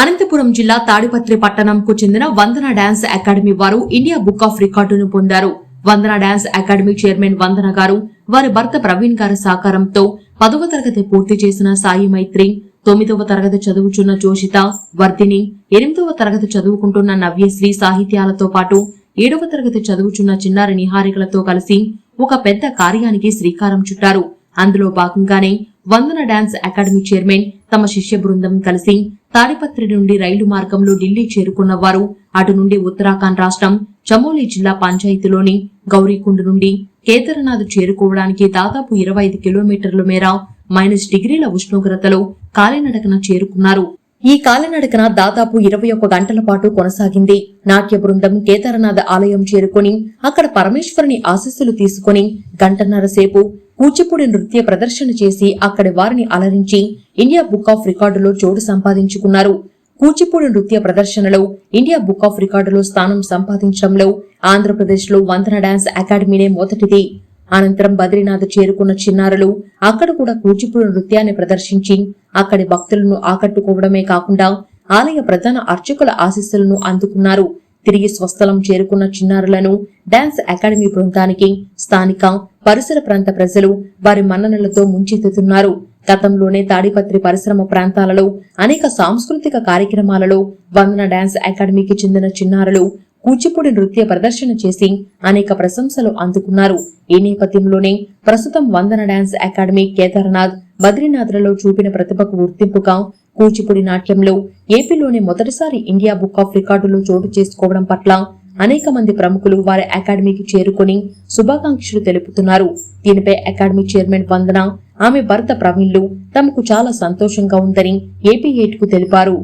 అనంతపురం జిల్లా తాడిపత్రి పట్టణంకు చెందిన వందన డాన్స్ అకాడమీ వారు ఇండియా బుక్ ఆఫ్ రికార్డును పొందారు. Vandana dance academy chairman Vandana గారు వారి భర్త ప్రవీణ్ గారి సహకారంతో పదవ తరగతి పూర్తి చేసిన సాయి మైత్రి తొమ్మిదవ తరగతి చదువుచున్న జోషిత వర్ధిని ఎనిమిదవ తరగతి చదువుకుంటున్న నవ్యశ్రీ సాహిత్యాలతో పాటు ఏడవ తరగతి చదువుచున్న చిన్నారి నిహారికలతో కలిసి ఒక పెద్ద కార్యానికి శ్రీకారం చుట్టారు. అందులో భాగంగానే వందన డాన్స్ అకాడమీ చైర్మన్ తమ శిష్య బృందం కలిసి తాడిపత్రి నుండి రైలు మార్గంలో ఢిల్లీ చేరుకున్న వారు అటు నుండి ఉత్తరాఖండ్ రాష్ట్రం చమోలి జిల్లా పంచాయతీలోని గౌరీకుండ్ నుండి కేదార్నాథ్ చేరుకోవడానికి దాదాపు ఇరవై ఐదు కిలోమీటర్ల మేర మైనస్ డిగ్రీల ఉష్ణోగ్రతలో కాలినడకన చేరుకున్నారు. ఈ కాలినడకన దాదాపు ఇరవై ఒక గంటల పాటు కొనసాగింది. నాట్య బృందం కేదారనాథ ఆలయం చేరుకొని అక్కడ పరమేశ్వరుని ఆశీస్సులు తీసుకుని గంటన్నర సేపు కూచిపూడి నృత్య ప్రదర్శన చేసి అక్కడి వారిని అలరించి ఇండియా బుక్ ఆఫ్ రికార్డులో చోటు సంపాదించుకున్నారు. కూచిపూడి నృత్య ప్రదర్శనలో ఇండియా బుక్ ఆఫ్ రికార్డులో స్థానం సంపాదించడంలో ఆంధ్రప్రదేశ్లో వందన డాన్స్ అకాడమీనే మొదటిది. అనంతరం బద్రీనాథ్ చేరుకున్న చిన్నారులు అక్కడ కూడా కూచిపూడి నృత్యాన్ని ప్రదర్శించి అక్కడి భక్తులను ఆకట్టుకోవడమే కాకుండా ఆలయ ప్రధాన అర్చకుల ఆశీస్సులను అందుకున్నారు. తిరిగి స్వస్థలం చేరుకున్న చిన్నారులను డాన్స్ అకాడమీ బృందానికి స్థానిక పరిసర ప్రాంత ప్రజలు వారి మన్ననలతో ముంచెత్తుతున్నారు. గతంలోనే తాడిపత్రి పరిశ్రమ ప్రాంతాలలో అనేక సాంస్కృతిక కార్యక్రమాలలో వందన డాన్స్ అకాడమీకి చెందిన చిన్నారులు కూచిపూడి నృత్య ప్రదర్శన చేసి అనేక ప్రశంసలు అందుకున్నారు. ఈ నేపథ్యంలోనే ప్రస్తుతం వందన డాన్స్ అకాడమీ కేదార్నాథ్ బద్రీనాథ్లలో చూపిన ప్రతిభకు గుర్తింపుగా కూచిపూడి నాట్యంలో ఏపీలోనే మొదటిసారి ఇండియా బుక్ ఆఫ్ రికార్డులో చోటు చేసుకోవడం పట్ల అనేక మంది ప్రముఖులు వారి అకాడమీకి చేరుకొని శుభాకాంక్షలు తెలుపుతున్నారు. దీనిపై అకాడమీ చైర్మన్ వందన ఆమె భర్త ప్రవీణ్లు తమకు చాలా సంతోషంగా ఉందని ఏపీ ఎయిట్కు తెలిపారు.